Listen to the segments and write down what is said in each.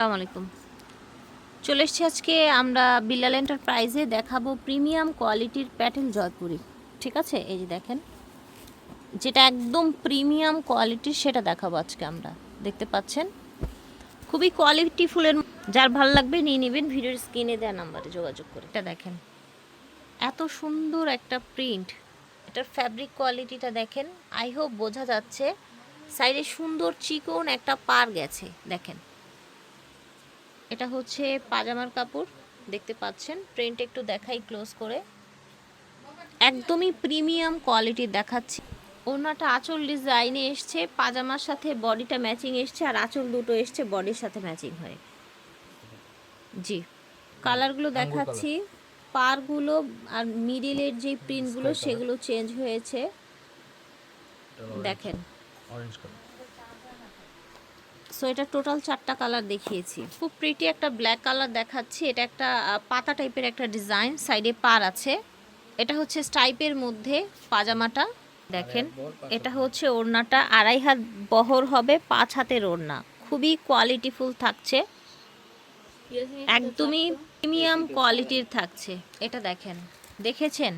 আসসালামু আলাইকুম। চলে এসছি আজকে আমরা বিল্লাল এন্টারপ্রাইজে দেখাবো প্রিমিয়াম কোয়ালিটির প্যাটেল জয়পুরি। ঠিক আছে? এই যে দেখেন। যেটা একদম প্রিমিয়াম কোয়ালিটির সেটা দেখাবো আজকে আমরা। দেখতে পাচ্ছেন? খুবই কোয়ালিটি ফুলের যার ভালো লাগবে নিয়ে নেবেন। ভিডিওর স্ক্রিনে দেওয়া নাম্বারে যোগাযোগ করে। এটা দেখেন। এত সুন্দর একটা প্রিন্ট। এটার ফ্যাব্রিক কোয়ালিটিটা দেখেন। আই হোপ বোঝা যাচ্ছে। সাইডে সুন্দর চিকন একটা পার গেছে। দেখেন। এটা হচ্ছে পাজামার কাপড় দেখতে পাচ্ছেন। প্রিন্ট একটু দেখাই ক্লোজ করে। একদমই প্রিমিয়াম কোয়ালিটির দেখাচ্ছি। ওনাটা আঁচল ডিজাইনে এসছে পাজামার সাথে বডিটা ম্যাচিং এসছে আর আঁচল দুটো এসছে বডির সাথে ম্যাচিং হয়ে। জি কালারগুলো দেখাচ্ছি। পারগুলো আর মিডিলের যে প্রিন্টগুলো সেগুলো চেঞ্জ হয়েছে। দেখেন। অরেঞ্জ কালার সো এটা টোটাল চারটা কালার দেখিয়েছি। খুব প্রিটি একটা ব্ল্যাক কালার দেখাচ্ছি। এটা একটা পাতা টাইপের একটা ডিজাইন সাইডে পার আছে। এটা হচ্ছে স্টাইপের মধ্যে পাজামাটা। দেখেন এটা হচ্ছে ওড়নাটা। আড়াই হাত বহর হবে পাঁচ হাতের ওড়না। খুবই কোয়ালিটিফুল থাকছে। একদমই প্রিমিয়াম কোয়ালিটির থাকছে। এটা দেখেন। দেখেছেন?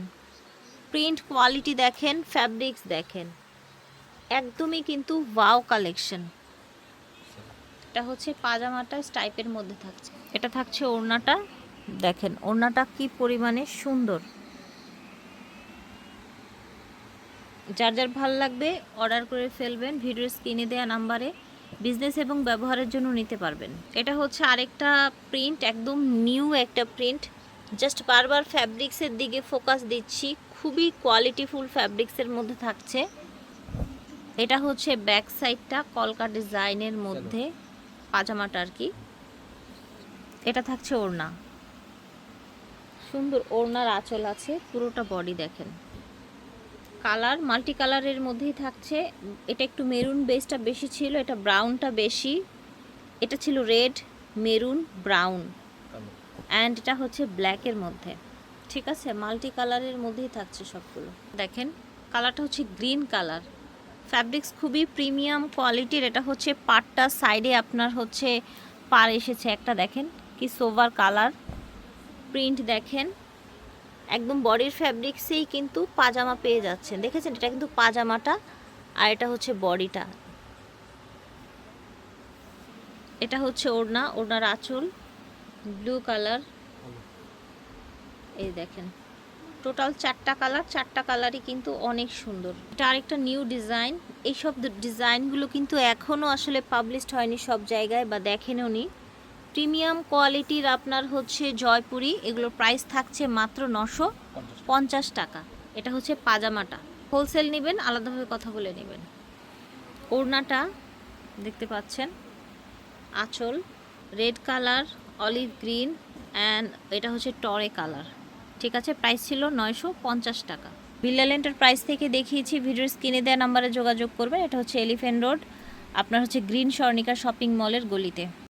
প্রিন্ট কোয়ালিটি দেখেন ফ্যাব্রিক্স দেখেন। একদমই কিন্তু ওয়াও কালেকশন এটা হচ্ছে পাজামাটা স্টাইপের মধ্যে থাকছে। এটা থাকছে ওড়নাটা। দেখেন, ওড়নাটা কি পরিমাণে সুন্দর। যার যার ভালো লাগবে অর্ডার করে ফেলবেন, ভিডিওর স্ক্রিনে দেওয়া নাম্বারে বিজনেস এবং ব্যবহারের জন্য নিতে পারবেন। এটা হচ্ছে আরেকটা প্রিন্ট, একদম নিউ একটা প্রিন্ট। জাস্ট বারবার ফ্যাব্রিক্সের দিকে ফোকাস দিচ্ছি। খুবই কোয়ালিটিফুল ফ্যাব্রিক্সের মধ্যে থাকছে। এটা হচ্ছে ব্যাক সাইডটা কলকা ডিজাইনের মধ্যে। পাজামাটা আর কি। এটা থাকছে ওড়না। সুন্দর ওড়নার আঁচল আছে, পুরোটা বডি দেখেন। কালার মাল্টি কালারের মধ্যেই থাকছে। এটা একটু মেরুন বেসটা বেশি ছিল, এটা ব্রাউনটা বেশি। এটা ছিল রেড মেরুন ব্রাউন অ্যান্ড এটা হচ্ছে ব্ল্যাকের মধ্যে। ঠিক আছে? মাল্টি কালারের মধ্যেই থাকছে সবগুলো। দেখেন কালারটা হচ্ছে গ্রিন কালার ফ্যাব্রিক্স খুবই প্রিমিয়াম কোয়ালিটির, এটা হচ্ছে পাটটা সাইডে আপনার হচ্ছে পার এসেছে একটা দেখেন, কি সোভার কালার প্রিন্ট দেখেন। একদম বডির ফ্যাব্রিক্সেই কিন্তু পাজামা পেয়ে যাচ্ছেন। দেখেছেন? এটা কিন্তু পাজামাটা আর এটা হচ্ছে বডিটা। এটা হচ্ছে ওড়না, ওড়নার আঁচল ব্লু কালার এই দেখেন। টোটাল চারটা কালার, চারটা কালারই কিন্তু অনেক সুন্দর। এটা আরেকটা নিউ ডিজাইন। এইসব ডিজাইনগুলো কিন্তু এখনও আসলে পাবলিশড হয়নি সব জায়গায় বা দেখেনও নি। প্রিমিয়াম কোয়ালিটির আপনার হচ্ছে জয়পুরি এগুলোর প্রাইস থাকছে মাত্র নশো পঞ্চাশ টাকা। এটা হচ্ছে পাজামাটা। হোলসেল নেবেন, আলাদাভাবে কথা বলে নেবেন। ওড়নাটা দেখতে পাচ্ছেন। আঁচল, red colour, olive green, and এটা হচ্ছে টরে কালার। ঠিক আছে প্রাইস ছিল নয়শো পঞ্চাশ টাকা। বিল্লাল এন্টারপ্রাইজ থেকে দেখিয়েছি, ভিডিওর স্ক্রিনে দেওয়া নাম্বারে যোগাযোগ করবেন, এটা হচ্ছে এলিফেন্ট রোড আপনার হচ্ছে গ্রিন স্বর্ণিকা শপিং মলের গলিতে।